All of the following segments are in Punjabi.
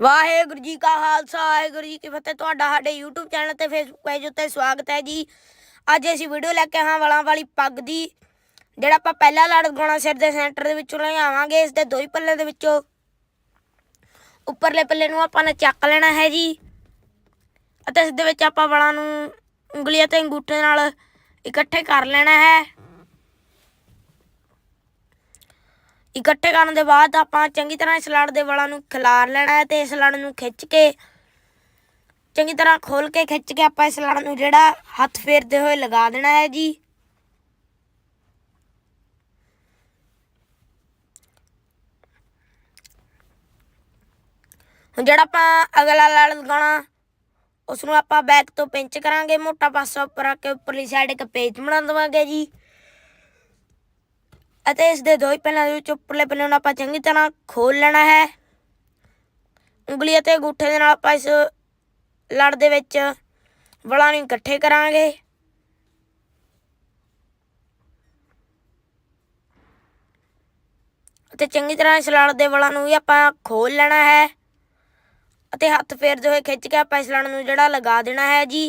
ਵਾਹਿਗੁਰੂ ਜੀ ਕਾ ਖਾਲਸਾ, ਵਾਹਿਗੁਰੂ ਜੀ ਕੀ ਫਤਿਹ। ਤੁਹਾਡਾ ਸਾਡੇ YouTube ਚੈਨਲ ਤੇ Facebook ਪੇਜ ਉੱਤੇ ਸਵਾਗਤ ਹੈ ਜੀ। ਅੱਜ ਅਸੀਂ ਵੀਡੀਓ ਲੈ ਕੇ ਹਾਂ ਵਾਲਾਂ ਵਾਲੀ ਪੱਗ ਦੀ, ਜਿਹੜਾ ਆਪਾਂ ਪਹਿਲਾ ਲੜ ਲਗਾਉਣਾ ਸਿਰ ਦੇ ਸੈਂਟਰ ਦੇ ਵਿੱਚੋਂ ਲਿਆਵਾਂਗੇ ਇਸ ਦੇ ਦੋ ਹੀ ਪੱਲੇ ਦੇ ਵਿੱਚੋਂ। ਉੱਪਰਲੇ ਪੱਲੇ ਨੂੰ ਆਪਾਂ ਨੇ ਚੱਕ ਲੈਣਾ ਹੈ ਜੀ। ਅਤੇ ਇਸ ਦੇ ਵਿੱਚ ਆਪਾਂ ਵਾਲਾਂ ਨੂੰ ਉਂਗਲੀਆਂ ਤੇ ਅੰਗੂਠੇ ਨਾਲ ਇਕੱਠੇ ਕਰ ਲੈਣਾ ਹੈ। ਇਕੱਠੇ ਕਰਨ ਦੇ ਬਾਅਦ ਆਪਾਂ ਚੰਗੀ ਤਰ੍ਹਾਂ ਇਸ ਲੜ ਦੇ ਵਾਲਾਂ ਨੂੰ ਖਿਲਾਰ ਲੈਣਾ ਹੈ ਤੇ ਇਸ ਲੜ ਨੂੰ ਖਿੱਚ ਕੇ, ਚੰਗੀ ਤਰ੍ਹਾਂ ਖੋਲ ਕੇ, ਖਿੱਚ ਕੇ ਆਪਾਂ ਇਸ ਲੜ ਨੂੰ ਜਿਹੜਾ ਹੱਥ ਫੇਰਦੇ ਹੋਏ ਲਗਾ ਦੇਣਾ ਹੈ ਜੀ। ਹੁਣ ਜਿਹੜਾ ਆਪਾਂ ਅਗਲਾ ਲੜ ਲਗਾਉਣਾ ਉਸ ਨੂੰ ਆਪਾਂ ਬੈਕ ਤੋਂ ਪਿੰਚ ਕਰਾਂਗੇ, ਮੋਟਾ ਪਾਸਾ ਉੱਪਰ ਆ ਕੇ ਉੱਪਰਲੀ ਸਾਈਡ ਇੱਕ ਪੇਜ ਬਣਾ ਦੇਵਾਂਗੇ ਜੀ। ਅਤੇ ਇਸ ਦੇ ਦੋ ਹੀ ਪਹਿਲਾਂ ਦੇ ਵਿੱਚ ਉੱਪਰਲੇ ਪੱਲੇ ਨੂੰ ਆਪਾਂ ਚੰਗੀ ਤਰ੍ਹਾਂ ਖੋਲ ਲੈਣਾ ਹੈ। ਉਂਗਲੀ ਅਤੇ ਅੰਗੂਠੇ ਦੇ ਨਾਲ ਆਪਾਂ ਇਸ ਲੜ ਦੇ ਵਿੱਚ ਵਲਾਂ ਨੂੰ ਇਕੱਠੇ ਕਰਾਂਗੇ। ਅਤੇ ਚੰਗੀ ਤਰ੍ਹਾਂ ਇਸ ਲੜ ਦੇ ਵਲਾਂ ਨੂੰ ਵੀ ਆਪਾਂ ਖੋਲ ਲੈਣਾ ਹੈ। ਅਤੇ ਹੱਥ ਫੇਰਦੇ ਹੋਏ ਖਿੱਚ ਕੇ ਆਪਾਂ ਇਸ ਲੜ ਨੂੰ ਜਿਹੜਾ ਲਗਾ ਦੇਣਾ ਹੈ ਜੀ।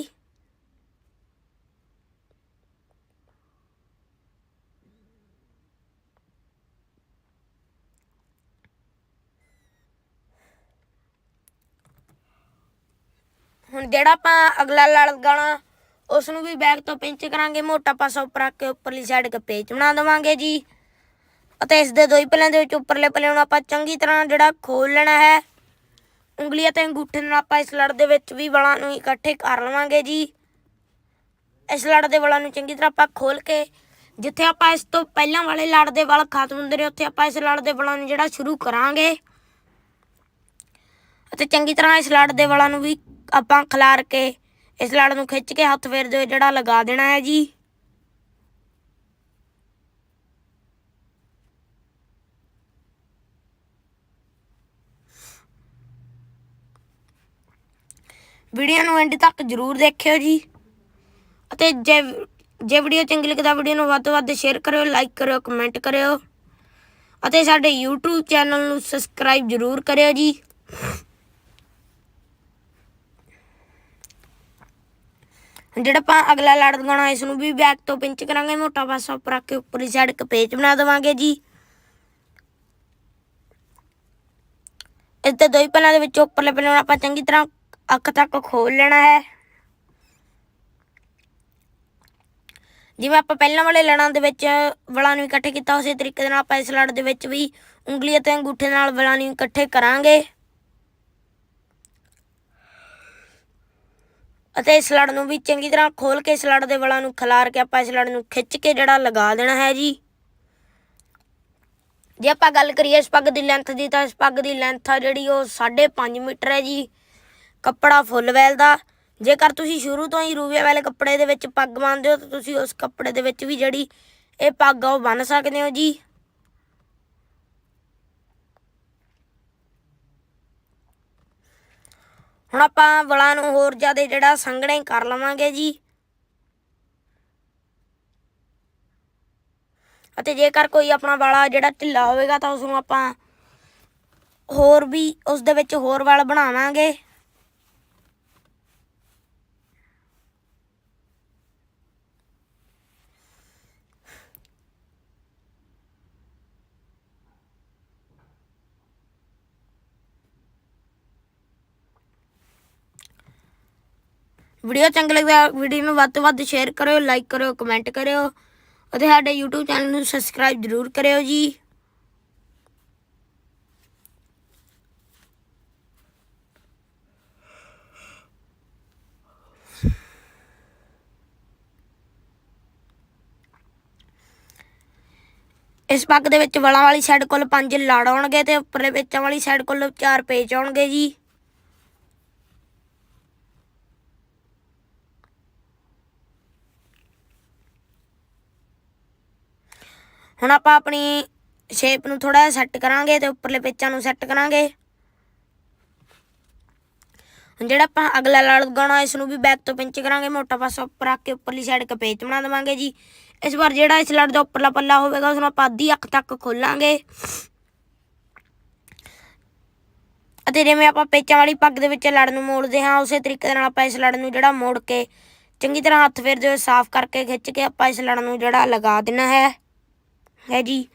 ਹੁਣ ਜਿਹੜਾ ਆਪਾਂ ਅਗਲਾ ਲੜ ਗਾਣਾ ਉਸ ਨੂੰ ਵੀ ਬੈਕ ਤੋਂ ਪਿੰਚ ਕਰਾਂਗੇ, ਮੋਟਾ ਪਾਸਾ ਉੱਪਰ ਆ ਕੇ ਉੱਪਰਲੀ ਸਾਈਡ ਕੇ ਪੇਚ ਬਣਾ ਦੇਵਾਂਗੇ ਜੀ। ਅਤੇ ਇਸ ਦੇ ਦੋ ਹੀ ਪੱਲਿਆਂ ਦੇ ਵਿੱਚ ਉੱਪਰਲੇ ਪੱਲੇ ਨੂੰ ਆਪਾਂ ਚੰਗੀ ਤਰ੍ਹਾਂ ਜਿਹੜਾ ਖੋਲ ਲੈਣਾ ਹੈ, ਉਂਗਲੀਆਂ ਤੇ ਅੰਗੂਠੇ ਨਾਲ ਆਪਾਂ ਇਸ ਲੜ ਦੇ ਵਿੱਚ ਵੀ ਵਾਲਾਂ ਨੂੰ ਇਕੱਠੇ ਕਰ ਲਵਾਂਗੇ ਜੀ। ਇਸ ਲੜ ਦੇ ਵਲਾਂ ਨੂੰ ਚੰਗੀ ਤਰ੍ਹਾਂ ਆਪਾਂ ਖੋਲ ਕੇ, ਜਿੱਥੇ ਆਪਾਂ ਇਸ ਤੋਂ ਪਹਿਲਾਂ ਵਾਲੇ ਲੜ ਦੇ ਵਲ ਖਤਮ ਹੁੰਦੇ ਨੇ, ਉੱਥੇ ਆਪਾਂ ਇਸ ਲੜ ਦੇ ਵਲਾਂ ਨੂੰ ਜਿਹੜਾ ਸ਼ੁਰੂ ਕਰਾਂਗੇ। ਅਤੇ ਚੰਗੀ ਤਰ੍ਹਾਂ ਇਸ ਲੜ ਦੇ ਵਲਾਂ ਨੂੰ ਵੀ ਆਪਾਂ ਖਿਲਾਰ ਕੇ ਇਸ ਲੜ ਨੂੰ ਖਿੱਚ ਕੇ ਹੱਥ ਫੇਰਦੇ ਹੋਏ ਜਿਹੜਾ ਲਗਾ ਦੇਣਾ ਹੈ ਜੀ। ਵੀਡੀਓ ਨੂੰ ਐਂਡ ਤੱਕ ਜਰੂਰ ਦੇਖਿਓ ਜੀ। ਅਤੇ ਜੇ ਜੇ ਵੀਡੀਓ ਚੰਗੀ ਲੱਗਦਾ ਵੀਡੀਓ ਨੂੰ ਵੱਧ ਤੋਂ ਵੱਧ ਸ਼ੇਅਰ ਕਰਿਓ ਲਾਈਕ ਕਰਿਓ ਕਮੈਂਟ ਕਰਿਓ। ਅਤੇ ਸਾਡੇ YouTube ਚੈਨਲ ਨੂੰ ਸਬਸਕ੍ਰਾਈਬ ਜਰੂਰ ਕਰਿਓ ਜੀ। ਜਿਹੜਾ ਆਪਾਂ ਅਗਲਾ ਲੜ ਲਗਾਉਣਾ, ਇਸ ਨੂੰ ਵੀ ਬੈਕ ਤੋਂ ਪਿੰਚ ਕਰਾਂਗੇ, ਮੋਟਾ ਪਾਸਾ ਉੱਪਰ ਆ ਕੇ ਉੱਪਰਲੀ ਸਾਈਡ ਇੱਕ ਪੇਚ ਬਣਾ ਦੇਵਾਂਗੇ ਜੀ। ਇਸ ਤੇ ਦੋ ਹੀ ਪੱਲਿਆਂ ਦੇ ਵਿੱਚ ਉੱਪਰਲੇ ਪੱਲੇ ਨੂੰ ਆਪਾਂ ਚੰਗੀ ਤਰ੍ਹਾਂ ਅੱਖ ਤੱਕ ਖੋਲ ਲੈਣਾ ਹੈ। ਜਿਵੇਂ ਆਪਾਂ ਪਹਿਲਾਂ ਵਾਲੇ ਲੜਾਂ ਦੇ ਵਿੱਚ ਵਲਾਂ ਨੂੰ ਇਕੱਠੇ ਕੀਤਾ, ਉਸੇ ਤਰੀਕੇ ਦੇ ਨਾਲ ਆਪਾਂ ਇਸ ਲੜ ਦੇ ਵਿੱਚ ਵੀ ਉਂਗਲੀ ਅਤੇ ਅੰਗੂਠੇ ਨਾਲ ਵਲਾਂ ਨੂੰ ਇਕੱਠੇ ਕਰਾਂਗੇ। ਅਤੇ ਇਸ ਲੜ ਨੂੰ ਵੀ ਚੰਗੀ ਤਰ੍ਹਾਂ ਖੋਲ ਕੇ ਇਸ ਲੜ ਦੇ ਵਲਾਂ ਨੂੰ ਖਿਲਾਰ ਕੇ ਆਪਾਂ ਇਸ ਲੜ ਨੂੰ ਖਿੱਚ ਕੇ ਜਿਹੜਾ ਲਗਾ ਦੇਣਾ ਹੈ ਜੀ। ਜੇ ਆਪਾਂ ਗੱਲ ਕਰੀਏ ਇਸ ਪੱਗ ਦੀ ਲੈਂਥ ਦੀ ਤਾਂ ਇਸ ਪੱਗ ਦੀ ਲੈਂਥ ਆ ਜਿਹੜੀ ਉਹ 5.5 ਮੀਟਰ ਹੈ ਜੀ। ਕੱਪੜਾ ਫੁੱਲ ਵੈਲ ਦਾ। ਜੇਕਰ ਤੁਸੀਂ ਸ਼ੁਰੂ ਤੋਂ ਹੀ ਰੂਬੀਆ ਵਾਲੇ ਕੱਪੜੇ ਦੇ ਵਿੱਚ ਪੱਗ ਬੰਨਦੇ ਹੋ ਤਾਂ ਤੁਸੀਂ ਉਸ ਕੱਪੜੇ ਦੇ ਵਿੱਚ ਵੀ ਜਿਹੜੀ ਇਹ ਪੱਗ ਆ ਉਹ ਬੰਨ ਸਕਦੇ ਹੋ ਜੀ। ਹੁਣ ਆਪਾਂ ਵਲਾਂ ਨੂੰ ਹੋਰ ਜ਼ਿਆਦਾ ਜਿਹੜਾ ਸੰਘਣੇ ਕਰ ਲਵਾਂਗੇ ਜੀ। ਅਤੇ ਜੇਕਰ ਕੋਈ ਆਪਣਾ ਵਾਲਾ ਜਿਹੜਾ ਢਿੱਲਾ ਹੋਵੇਗਾ ਤਾਂ ਉਸ ਨੂੰ ਆਪਾਂ ਹੋਰ ਵੀ ਉਸ ਦੇ ਵਿੱਚ ਹੋਰ ਵਾਲ ਬਣਾਵਾਂਗੇ। ਵੀਡੀਓ ਚੰਗੀ ਲੱਗਦਾ ਵੀਡੀਓ ਨੂੰ ਵੱਧ ਤੋਂ ਵੱਧ ਸ਼ੇਅਰ ਕਰਿਓ ਲਾਈਕ ਕਰਿਓ ਕਮੈਂਟ ਕਰਿਓ ਅਤੇ ਸਾਡੇ YouTube ਚੈਨਲ ਨੂੰ ਸਬਸਕ੍ਰਾਈਬ ਜ਼ਰੂਰ ਕਰਿਓ ਜੀ। ਇਸ ਪੱਗ ਦੇ ਵਿੱਚ ਵਲਾਂ ਵਾਲੀ ਸਾਈਡ ਕੋਲ ਪੰਜ ਲੜ ਆਉਣਗੇ ਤੇ ਉੱਪਰਲੇ ਵਿੱਚਾਂ ਵਾਲੀ ਸਾਈਡ ਕੋਲ ਚਾਰ ਪੇਚ ਆਉਣਗੇ ਜੀ। ਹੁਣ ਆਪਾਂ ਆਪਣੀ ਸ਼ੇਪ ਨੂੰ ਥੋੜਾ ਜਿਹਾ ਸੈੱਟ ਕਰਾਂਗੇ ਤੇ ਉੱਪਰਲੇ ਪੇਚਾਂ ਨੂੰ ਸੈੱਟ ਕਰਾਂਗੇ। ਹੁਣ ਜਿਹੜਾ ਆਪਾਂ ਅਗਲਾ ਲੜ ਲਗਾਉਣਾ ਇਸ ਨੂੰ ਵੀ ਬੈਕ ਤੋਂ ਪਿੰਚ ਕਰਾਂਗੇ, ਮੋਟਾ ਪਾਸਾ ਉੱਪਰ ਰੱਖ ਕੇ ਉੱਪਰਲੀ ਸਾਈਡ ਕਪੇਚ ਬਣਾ ਦੇਵਾਂਗੇ ਜੀ। ਇਸ ਵਾਰ ਜਿਹੜਾ ਇਸ ਲੜ ਦਾ ਉੱਪਰਲਾ ਪੱਲਾ ਹੋਵੇਗਾ, ਉਸ ਨੂੰ ਆਪਾਂ ਅੱਧੀ ਅੱਖ ਤੱਕ ਖੋਲਾਂਗੇ। ਅਤੇ ਜਿਵੇਂ ਆਪਾਂ ਪੇਚਾਂ ਵਾਲੀ ਪੱਗ ਦੇ ਵਿੱਚ ਲੜ ਨੂੰ ਮੋੜਦੇ ਹਾਂ, ਉਸੇ ਤਰੀਕੇ ਦੇ ਨਾਲ ਆਪਾਂ ਇਸ ਲੜ ਨੂੰ ਜਿਹੜਾ ਮੋੜ ਕੇ ਚੰਗੀ ਤਰ੍ਹਾਂ ਹੱਥ ਫੇਰਦੇ ਹੋਏ ਸਾਫ਼ ਕਰਕੇ ਖਿੱਚ ਕੇ ਆਪਾਂ ਇਸ ਲੜ ਨੂੰ ਜਿਹੜਾ ਲਗਾ ਦੇਣਾ ਹੈ। ਹੈ ਜੀ।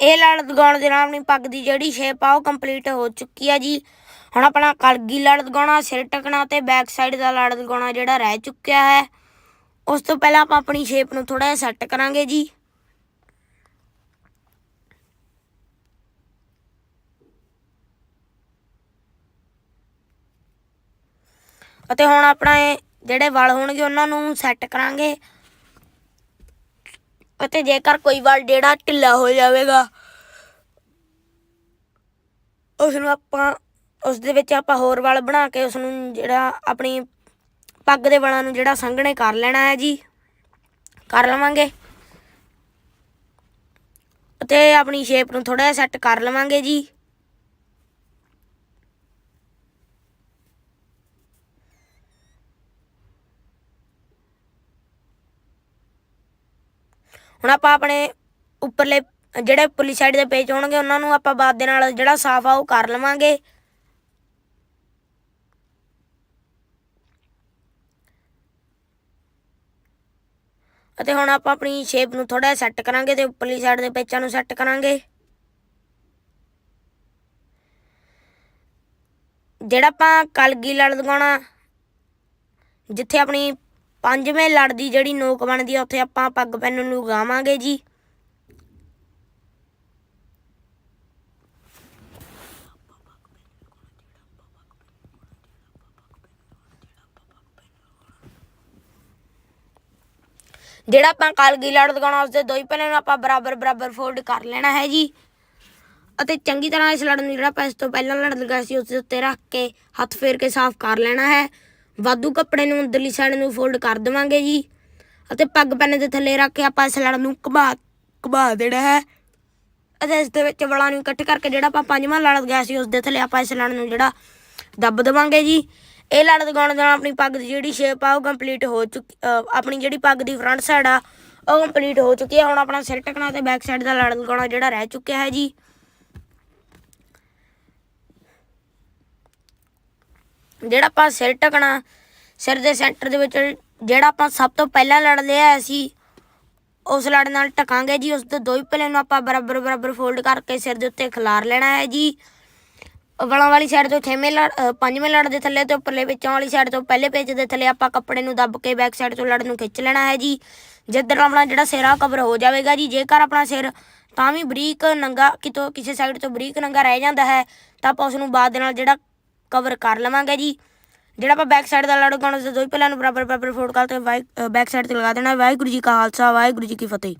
ਇਹ ਲੜ ਲਗਾਉਣ ਦੇ ਨਾਲ ਆਪਣੀ ਪੱਗ ਦੀ ਜਿਹੜੀ ਸ਼ੇਪ ਆ ਉਹ ਕੰਪਲੀਟ ਹੋ ਚੁੱਕੀ ਆ ਜੀ। ਹੁਣ ਆਪਣਾ ਕਲਗੀ ਲੜ ਲਗਾਉਣਾ ਸਿਰ ਟਕਣਾ ਤੇ ਬੈਕ ਸਾਈਡ ਦਾ ਲੜ ਲਗਾਉਣਾ ਜਿਹੜਾ ਰਹਿ ਚੁੱਕਿਆ ਹੈ। ਉਸ ਤੋਂ ਪਹਿਲਾਂ ਆਪਾਂ ਆਪਣੀ ਸ਼ੇਪ ਨੂੰ ਥੋੜਾ ਜਿਹਾ ਸੈੱਟ ਕਰਾਂਗੇ ਜੀ। ਅਤੇ ਹੁਣ ਆਪਣਾ ਇਹ ਜਿਹੜੇ ਵਾਲ ਹੋਣਗੇ ਉਹਨਾਂ ਨੂੰ ਸੈੱਟ ਕਰਾਂਗੇ। ਅਤੇ ਜੇਕਰ ਕੋਈ ਵਾਲ ਜਿਹੜਾ ਢਿੱਲਾ ਹੋ ਜਾਵੇਗਾ ਉਸ ਨੂੰ ਆਪਾਂ ਉਸ ਦੇ ਵਿੱਚ ਆਪਾਂ ਹੋਰ ਵਾਲ ਬਣਾ ਕੇ ਉਸ ਨੂੰ ਜਿਹੜਾ ਆਪਣੀ ਪੱਗ ਦੇ ਵਾਲਾਂ ਨੂੰ ਜਿਹੜਾ ਸੰਘਣੇ ਕਰ ਲੈਣਾ ਹੈ ਜੀ। ਕਰ ਲਵਾਂਗੇ। ਅਤੇ ਆਪਣੀ ਸ਼ੇਪ ਨੂੰ ਥੋੜਾ ਜਿਹਾ ਸੈੱਟ ਕਰ ਲਵਾਂਗੇ ਜੀ। ਹੁਣ ਆਪਾਂ ਆਪਣੇ ਉੱਪਰਲੇ, ਜਿਹੜੇ ਉੱਪਰਲੀ ਸਾਈਡ ਦੇ ਪੇਜ ਹੋਣਗੇ, ਉਹਨਾਂ ਨੂੰ ਆਪਾਂ ਬਾਅਦ ਦੇ ਨਾਲ ਜਿਹੜਾ ਸਾਫ਼ ਆ ਉਹ ਕਰ ਲਵਾਂਗੇ। ਅਤੇ ਹੁਣ ਆਪਾਂ ਆਪਣੀ ਸ਼ੇਪ ਨੂੰ ਥੋੜਾ ਸੈੱਟ ਕਰਾਂਗੇ ਤੇ ਉੱਪਰਲੀ ਸਾਈਡ ਦੇ ਪੇਚਾਂ ਨੂੰ ਸੈੱਟ ਕਰਾਂਗੇ। ਜਿਹੜਾ ਆਪਾਂ ਕਲਗੀ ਲੜ ਲਗਾਉਣਾ, ਜਿੱਥੇ ਆਪਣੀ ਪੰਜਵੇਂ ਲੜ ਦੀ ਜਿਹੜੀ ਨੋਕ ਬਣਦੀ ਆ, ਉੱਥੇ ਆਪਾਂ ਪੱਗ ਪੈਨ ਨੂੰ ਲਗਾਵਾਂਗੇ ਜੀ। ਜਿਹੜਾ ਆਪਾਂ ਕਲਗੀ ਲੜ ਲਗਾਉਣਾ ਉਸਦੇ ਦੋ ਹੀ ਪਹਿਲੇ ਨੂੰ ਆਪਾਂ ਬਰਾਬਰ ਬਰਾਬਰ ਫੋਲਡ ਕਰ ਲੈਣਾ ਹੈ ਜੀ। ਅਤੇ ਚੰਗੀ ਤਰ੍ਹਾਂ ਇਸ ਲੜ ਨੂੰ ਜਿਹੜਾ ਆਪਾਂ ਇਸ ਤੋਂ ਪਹਿਲਾਂ ਲੜ ਲਗਾ ਸੀ ਉਸ ਦੇ ਉੱਤੇ ਰੱਖ ਕੇ ਹੱਥ ਫੇਰ ਕੇ ਸਾਫ਼ ਕਰ ਲੈਣਾ ਹੈ। ਵਾਧੂ ਕੱਪੜੇ ਨੂੰ ਅੰਦਰਲੀ ਸਾਈਡ ਨੂੰ ਫੋਲਡ ਕਰ ਦੇਵਾਂਗੇ ਜੀ। ਅਤੇ ਪੱਗ ਪੈਨ ਦੇ ਥੱਲੇ ਰੱਖ ਕੇ ਆਪਾਂ ਇਸ ਲੜ ਨੂੰ ਘੁਮਾ ਘੁਮਾ ਦੇਣਾ ਹੈ। ਅਤੇ ਇਸ ਦੇ ਵਿੱਚ ਵਾਲਾਂ ਨੂੰ ਇਕੱਠ ਕਰਕੇ ਜਿਹੜਾ ਆਪਾਂ ਪੰਜਵਾਂ ਲੜ ਲਗਾਇਆ ਸੀ ਉਸ ਦੇ ਥੱਲੇ ਆਪਾਂ ਇਸ ਲੜ ਨੂੰ ਜਿਹੜਾ ਦੱਬ ਦੇਵਾਂਗੇ ਜੀ। ਇਹ ਲੜ ਲਗਾਉਣ ਨਾਲ ਆਪਣੀ ਪੱਗ ਦੀ ਜਿਹੜੀ ਸ਼ੇਪ ਆ, ਉਹ ਕੰਪਲੀਟ ਹੋ ਚੁੱਕੀ ਆਪਣੀ ਜਿਹੜੀ ਪੱਗ ਦੀ ਫਰੰਟ ਸਾਈਡ ਆ, ਉਹ ਕੰਪਲੀਟ ਹੋ ਚੁੱਕੀ ਹੈ ਹੁਣ ਆਪਣਾ ਸਿਰ ਟਕਣਾ ਤੇ ਬੈਕ ਸਾਈਡ ਦਾ ਲੜ ਲਗਾਉਣਾ ਜਿਹੜਾ ਰਹਿ ਚੁੱਕਿਆ ਹੈ ਜੀ। ਜਿਹੜਾ ਆਪਾਂ ਸਿਰ ਟਕਣਾ, ਸਿਰ ਦੇ ਸੈਂਟਰ ਦੇ ਵਿੱਚ ਜਿਹੜਾ ਆਪਾਂ ਸਭ ਤੋਂ ਪਹਿਲਾਂ ਲੜ ਲਿਆ ਸੀ ਉਸ ਲੜ ਨਾਲ ਟਕਾਂਗੇ ਜੀ, ਉਸ ਦੇ ਦੋ ਹੀ ਪੱਲੇ ਨੂੰ ਆਪਾਂ ਬਰਾਬਰ ਬਰਾਬਰ ਫੋਲਡ ਕਰਕੇ ਸਿਰ ਦੇ ਉੱਤੇ ਖਿਲਾਰ ਲੈਣਾ ਹੈ ਜੀ। ਵਲਾਂ ਵਾਲੀ ਸਾਈਡ ਤੋਂ ਛੇਵੇਂ ਲੜ ਪੰਜਵੇਂ ਲੜ ਦੇ ਥੱਲੇ ਤੇ ਉੱਪਰਲੇ ਪੇਚਾਂ ਵਾਲੀ ਸਾਈਡ ਤੋਂ ਪਹਿਲੇ ਪੇਚ ਦੇ ਥੱਲੇ ਆਪਾਂ ਕੱਪੜੇ ਨੂੰ ਦੱਬ ਕੇ ਬੈਕ ਸਾਈਡ ਤੋਂ ਲੜ ਨੂੰ ਖਿੱਚ ਲੈਣਾ ਹੈ ਜੀ। ਜਿੱਧਰ ਆਪਣਾ ਜਿਹੜਾ ਸਿਰ ਆ ਕਵਰ ਹੋ ਜਾਵੇਗਾ ਜੀ, ਜੇਕਰ ਆਪਣਾ ਸਿਰ ਤਾਂ ਵੀ ਬਰੀਕ ਨੰਗਾ, ਕਿਤੋਂ ਕਿਸੇ ਸਾਈਡ ਤੋਂ ਬਰੀਕ ਨੰਗਾ ਰਹਿ ਜਾਂਦਾ ਹੈ, ਤਾਂ ਆਪਾਂ ਉਸ ਨੂੰ ਬਾਅਦ ਦੇ ਨਾਲ ਜਿਹੜਾ ਕਵਰ ਕਰ ਲਵਾਂਗੇ ਜੀ। ਜਿਹੜਾ ਆਪਾਂ ਬੈਕ ਸਾਈਡ ਦਾ ਲੜ ਗਾਉਣਾ ਉਸ ਦੇ ਪਹਿਲਾਂ ਨੂੰ ਬਰਾਬਰ ਬਰਾਬਰ ਫੋਲਡ ਕਰਕੇ ਬੈਕ ਸਾਈਡ ਤੇ ਲਗਾ ਦੇਣਾ। ਵਾਹਿਗੁਰੂ ਜੀ ਕਾ ਖਾਲਸਾ, ਵਾਹਿਗੁਰੂ ਜੀ ਕੀ ਫਤਿਹ।